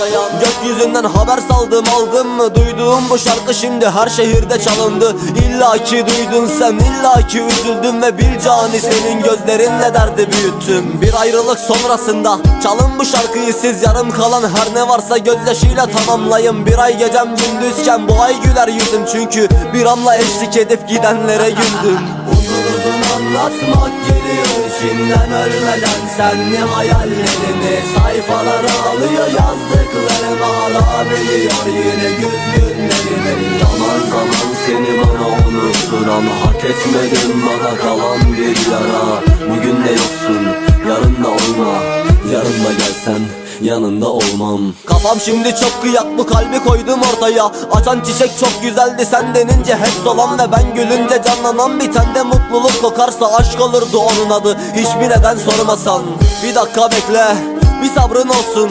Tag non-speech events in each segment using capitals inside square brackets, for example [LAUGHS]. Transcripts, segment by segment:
Gökyüzünden haber saldım aldım mı? Duyduğum bu şarkı şimdi her şehirde çalındı. İlla ki duydun sen illa ki üzüldüm Ve bil cani senin gözlerinle derdi büyüttüm. Bir ayrılık sonrasında çalın bu şarkıyı siz. Yarım kalan her ne varsa gözyaşıyla tamamlayın. Bir ay gecem gündüzken bu ay güler yüzüm. Çünkü bir anla eşlik edip gidenlere güldüm. [LAUGHS] Uzun anlatmak geliyor içinden ölmeden Sen ne hayallerini sayfalara alıyor yazdıklarımı biliyor yine güz günlerimi Zaman zaman seni bana unutturan hak etmedim bana kalan bir yara. Bugün de yoksun yarın da olma. Yarın da gelsen yanında olmam. Kafam şimdi çok kıyak bu kalbi koydum ortaya. Açan çiçek çok güzeldi sen denince hep solan Ve ben gülünce canlanan bir tende mutluluk kokarsa aşk olurdu onun adı. Hiçbir neden sormasan. Bir dakika bekle bir sabrın olsun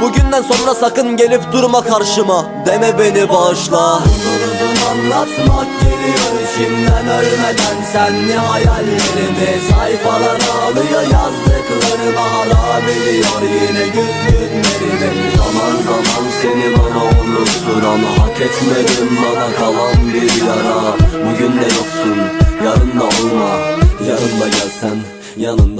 Bugünden sonra sakın gelip durma karşıma. Deme beni bağışla. Uzun anlatmak geliyor içimden ölmeden. Sen ne hayallerimi sayfalara alıyor Yazdıklarımı hala biliyor yine güz günlerimi Zaman zaman seni bana unutturan Hak etmedim bana kalan bir yara. Bugün de yoksun yarın da olma. Yarın da gelsen yanında